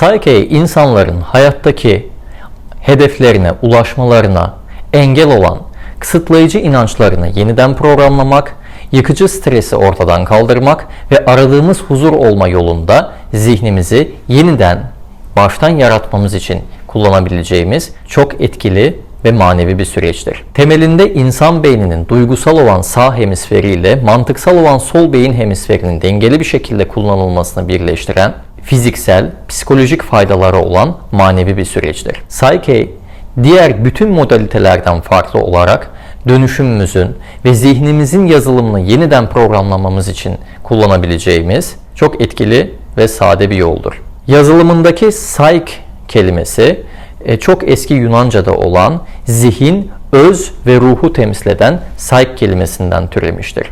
Psyche insanların hayattaki hedeflerine ulaşmalarına engel olan kısıtlayıcı inançlarını yeniden programlamak, yıkıcı stresi ortadan kaldırmak ve aradığımız huzur olma yolunda zihnimizi yeniden baştan yaratmamız için kullanabileceğimiz çok etkili ve manevi bir süreçtir. Temelinde insan beyninin duygusal olan sağ hemisferi ile mantıksal olan sol beyin hemisferinin dengeli bir şekilde kullanılmasını birleştiren fiziksel, psikolojik faydaları olan manevi bir süreçtir. Psyche, diğer bütün modalitelerden farklı olarak dönüşümümüzün ve zihnimizin yazılımını yeniden programlamamız için kullanabileceğimiz çok etkili ve sade bir yoldur. Yazılımındaki psyche kelimesi e, çok eski Yunanca'da olan zihin, öz ve ruhu temsil eden psyche kelimesinden türemiştir.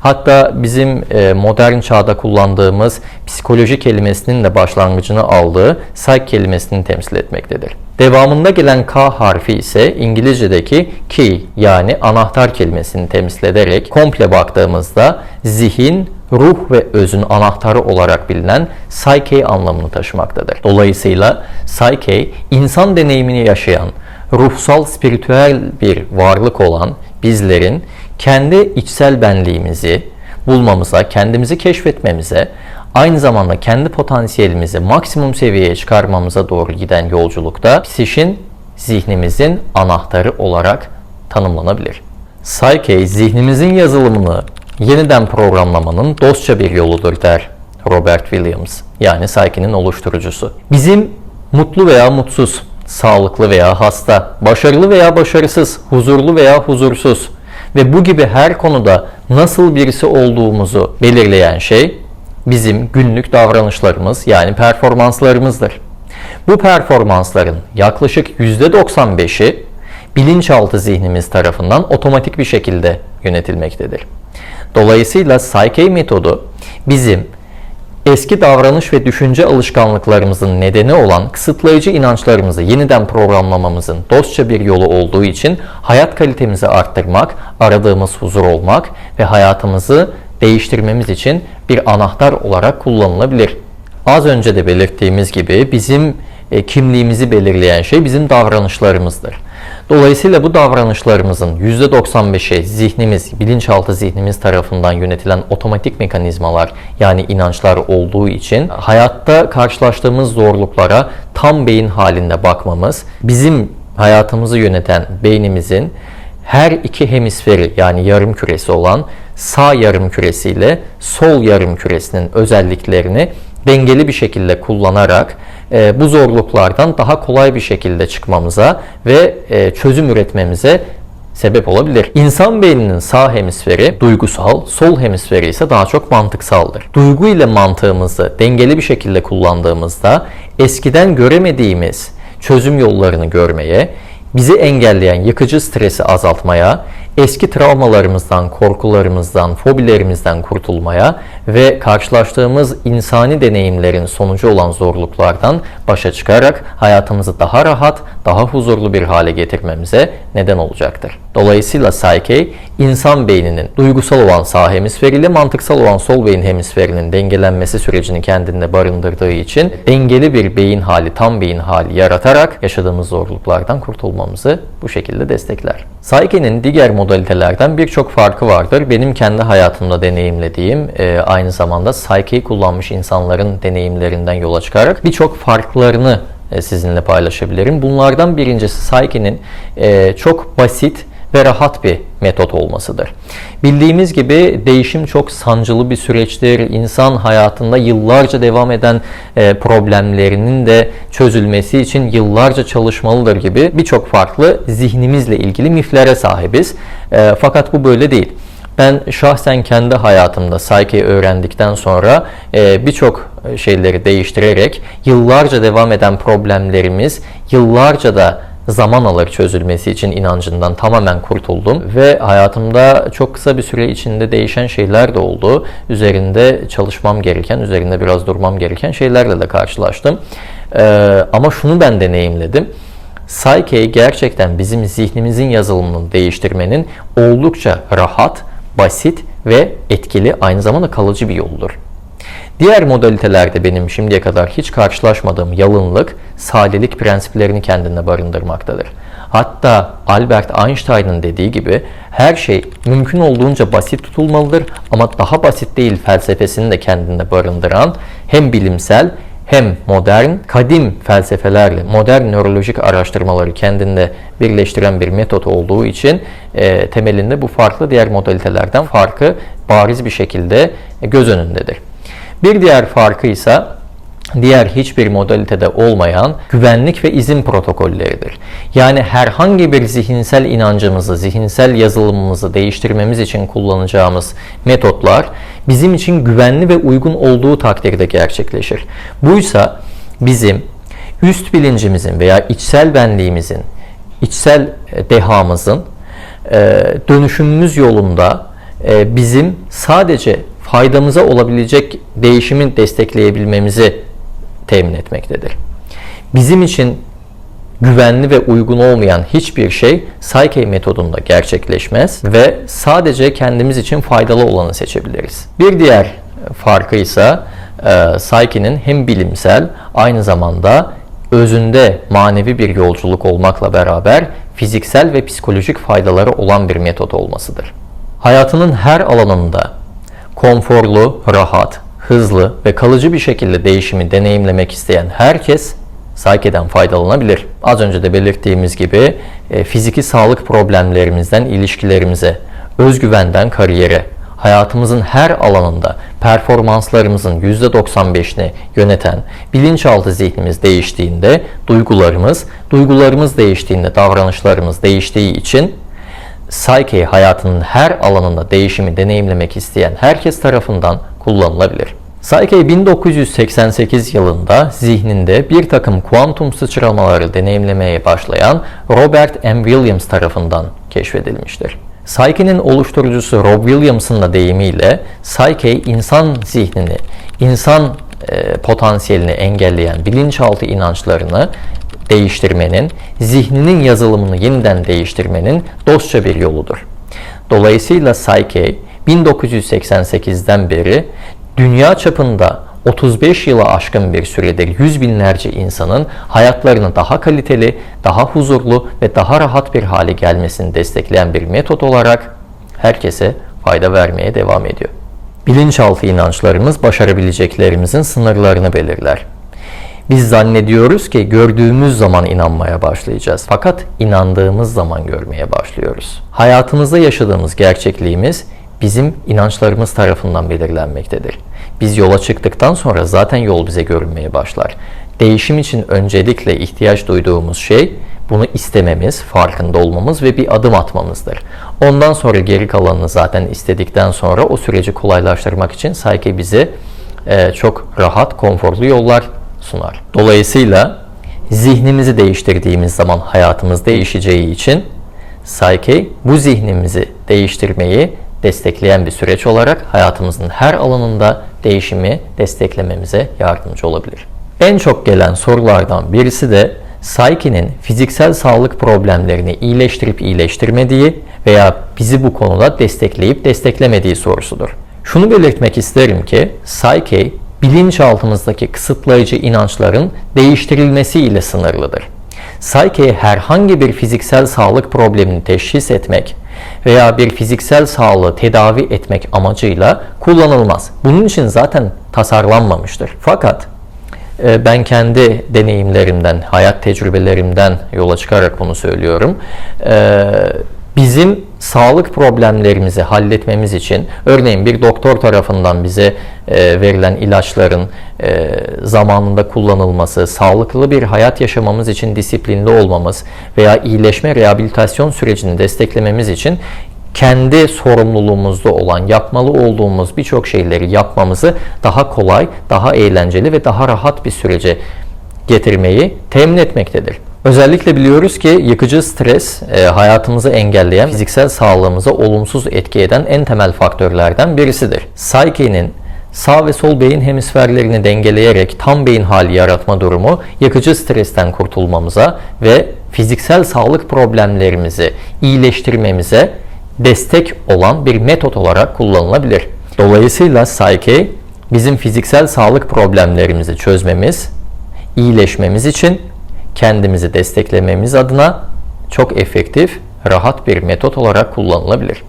Hatta bizim e, modern çağda kullandığımız psikoloji kelimesinin de başlangıcını aldığı psyche kelimesini temsil etmektedir. Devamında gelen K harfi ise İngilizce'deki key yani anahtar kelimesini temsil ederek komple baktığımızda zihin, ruh ve özün anahtarı olarak bilinen psyche anlamını taşımaktadır. Dolayısıyla psyche insan deneyimini yaşayan, ruhsal spiritüel bir varlık olan bizlerin kendi içsel benliğimizi bulmamıza, kendimizi keşfetmemize, aynı zamanda kendi potansiyelimizi maksimum seviyeye çıkarmamıza doğru giden yolculukta psişin zihnimizin anahtarı olarak tanımlanabilir. Psyche zihnimizin yazılımını yeniden programlamanın dostça bir yoludur der Robert Williams. Yani Psyche'nin oluşturucusu. Bizim mutlu veya mutsuz, sağlıklı veya hasta, başarılı veya başarısız, huzurlu veya huzursuz ve bu gibi her konuda nasıl birisi olduğumuzu belirleyen şey bizim günlük davranışlarımız yani performanslarımızdır. Bu performansların yaklaşık %95'i bilinçaltı zihnimiz tarafından otomatik bir şekilde yönetilmektedir. Dolayısıyla Psyche metodu bizim eski davranış ve düşünce alışkanlıklarımızın nedeni olan kısıtlayıcı inançlarımızı yeniden programlamamızın dostça bir yolu olduğu için hayat kalitemizi arttırmak, aradığımız huzur olmak ve hayatımızı değiştirmemiz için bir anahtar olarak kullanılabilir. Az önce de belirttiğimiz gibi bizim e, kimliğimizi belirleyen şey bizim davranışlarımızdır. Dolayısıyla bu davranışlarımızın %95'i zihnimiz, bilinçaltı zihnimiz tarafından yönetilen otomatik mekanizmalar yani inançlar olduğu için hayatta karşılaştığımız zorluklara tam beyin halinde bakmamız, bizim hayatımızı yöneten beynimizin her iki hemisferi yani yarım küresi olan sağ yarım küresi ile sol yarım küresinin özelliklerini dengeli bir şekilde kullanarak e, bu zorluklardan daha kolay bir şekilde çıkmamıza ve e, çözüm üretmemize sebep olabilir. İnsan beyninin sağ hemisferi duygusal, sol hemisferi ise daha çok mantıksaldır. Duygu ile mantığımızı dengeli bir şekilde kullandığımızda eskiden göremediğimiz çözüm yollarını görmeye, bizi engelleyen yıkıcı stresi azaltmaya, eski travmalarımızdan, korkularımızdan, fobilerimizden kurtulmaya ve karşılaştığımız insani deneyimlerin sonucu olan zorluklardan başa çıkarak hayatımızı daha rahat, daha huzurlu bir hale getirmemize neden olacaktır. Dolayısıyla Psyche, insan beyninin duygusal olan sağ hemisferiyle mantıksal olan sol beyin hemisferinin dengelenmesi sürecini kendinde barındırdığı için dengeli bir beyin hali, tam beyin hali yaratarak yaşadığımız zorluklardan kurtulmamızı bu şekilde destekler. Psyche'nin diğer modalitelerden birçok farkı vardır. Benim kendi hayatımda deneyimlediğim, e, aynı zamanda Psyche'yi kullanmış insanların deneyimlerinden yola çıkarak birçok farklarını e, sizinle paylaşabilirim. Bunlardan birincisi Psyche'nin e, çok basit ve rahat bir metot olmasıdır. Bildiğimiz gibi değişim çok sancılı bir süreçtir. İnsan hayatında yıllarca devam eden e, problemlerinin de çözülmesi için yıllarca çalışmalıdır gibi birçok farklı zihnimizle ilgili miflere sahibiz. Fakat bu böyle değil. Ben şahsen kendi hayatımda Psyche öğrendikten sonra e, birçok şeyleri değiştirerek yıllarca devam eden problemlerimiz yıllarca da zaman alır çözülmesi için inancından tamamen kurtuldum ve hayatımda çok kısa bir süre içinde değişen şeyler de oldu. Üzerinde çalışmam gereken, üzerinde biraz durmam gereken şeylerle de karşılaştım. Ee, ama şunu ben deneyimledim. Psyche gerçekten bizim zihnimizin yazılımını değiştirmenin oldukça rahat, basit ve etkili aynı zamanda kalıcı bir yoldur. Diğer modalitelerde benim şimdiye kadar hiç karşılaşmadığım yalınlık, sadelik prensiplerini kendinde barındırmaktadır. Hatta Albert Einstein'ın dediği gibi her şey mümkün olduğunca basit tutulmalıdır ama daha basit değil felsefesini de kendinde barındıran hem bilimsel hem modern, kadim felsefelerle modern nörolojik araştırmaları kendinde birleştiren bir metot olduğu için e, temelinde bu farklı diğer modalitelerden farkı bariz bir şekilde göz önündedir. Bir diğer farkı ise diğer hiçbir modalitede olmayan güvenlik ve izin protokolleridir. Yani herhangi bir zihinsel inancımızı, zihinsel yazılımımızı değiştirmemiz için kullanacağımız metotlar bizim için güvenli ve uygun olduğu takdirde gerçekleşir. Buysa bizim üst bilincimizin veya içsel benliğimizin, içsel e, dehamızın e, dönüşümümüz yolunda e, bizim sadece faydamıza olabilecek değişimi destekleyebilmemizi temin etmektedir. Bizim için güvenli ve uygun olmayan hiçbir şey Psyche metodunda gerçekleşmez ve sadece kendimiz için faydalı olanı seçebiliriz. Bir diğer farkı ise e, Psyche'nin hem bilimsel aynı zamanda özünde manevi bir yolculuk olmakla beraber fiziksel ve psikolojik faydaları olan bir metot olmasıdır. Hayatının her alanında konforlu, rahat, hızlı ve kalıcı bir şekilde değişimi deneyimlemek isteyen herkes Psyche'den faydalanabilir. Az önce de belirttiğimiz gibi e, fiziki sağlık problemlerimizden ilişkilerimize, özgüvenden kariyere, hayatımızın her alanında performanslarımızın %95'ini yöneten bilinçaltı zihnimiz değiştiğinde duygularımız, duygularımız değiştiğinde davranışlarımız değiştiği için Psyche hayatının her alanında değişimi deneyimlemek isteyen herkes tarafından kullanılabilir. Psyche 1988 yılında zihninde bir takım kuantum sıçramaları deneyimlemeye başlayan Robert M. Williams tarafından keşfedilmiştir. Psyche'nin oluşturucusu Rob Williams'ın da deyimiyle Psyche insan zihnini, insan e, potansiyelini engelleyen bilinçaltı inançlarını değiştirmenin, zihninin yazılımını yeniden değiştirmenin dostça bir yoludur. Dolayısıyla Psyche 1988'den beri dünya çapında 35 yıla aşkın bir süredir yüz binlerce insanın hayatlarını daha kaliteli, daha huzurlu ve daha rahat bir hale gelmesini destekleyen bir metot olarak herkese fayda vermeye devam ediyor. Bilinçaltı inançlarımız başarabileceklerimizin sınırlarını belirler. Biz zannediyoruz ki gördüğümüz zaman inanmaya başlayacağız. Fakat inandığımız zaman görmeye başlıyoruz. Hayatımızda yaşadığımız gerçekliğimiz bizim inançlarımız tarafından belirlenmektedir. Biz yola çıktıktan sonra zaten yol bize görünmeye başlar. Değişim için öncelikle ihtiyaç duyduğumuz şey bunu istememiz, farkında olmamız ve bir adım atmamızdır. Ondan sonra geri kalanını zaten istedikten sonra o süreci kolaylaştırmak için Psyche bize e, çok rahat, konforlu yollar sunar. Dolayısıyla zihnimizi değiştirdiğimiz zaman hayatımız değişeceği için Psyche bu zihnimizi değiştirmeyi destekleyen bir süreç olarak hayatımızın her alanında değişimi desteklememize yardımcı olabilir. En çok gelen sorulardan birisi de Psyche'nin fiziksel sağlık problemlerini iyileştirip iyileştirmediği veya bizi bu konuda destekleyip desteklemediği sorusudur. Şunu belirtmek isterim ki Psyche bilinçaltımızdaki kısıtlayıcı inançların değiştirilmesi ile sınırlıdır. Psyche herhangi bir fiziksel sağlık problemini teşhis etmek veya bir fiziksel sağlığı tedavi etmek amacıyla kullanılmaz. Bunun için zaten tasarlanmamıştır. Fakat e, ben kendi deneyimlerimden, hayat tecrübelerimden yola çıkarak bunu söylüyorum. E, bizim sağlık problemlerimizi halletmemiz için örneğin bir doktor tarafından bize e, verilen ilaçların e, zamanında kullanılması, sağlıklı bir hayat yaşamamız için disiplinli olmamız veya iyileşme rehabilitasyon sürecini desteklememiz için kendi sorumluluğumuzda olan, yapmalı olduğumuz birçok şeyleri yapmamızı daha kolay, daha eğlenceli ve daha rahat bir sürece getirmeyi temin etmektedir. Özellikle biliyoruz ki yıkıcı stres e, hayatımızı engelleyen, fiziksel sağlığımıza olumsuz etki eden en temel faktörlerden birisidir. Psyche'nin sağ ve sol beyin hemisferlerini dengeleyerek tam beyin hali yaratma durumu yıkıcı stresten kurtulmamıza ve fiziksel sağlık problemlerimizi iyileştirmemize destek olan bir metot olarak kullanılabilir. Dolayısıyla Psyche bizim fiziksel sağlık problemlerimizi çözmemiz, iyileşmemiz için kendimizi desteklememiz adına çok efektif, rahat bir metot olarak kullanılabilir.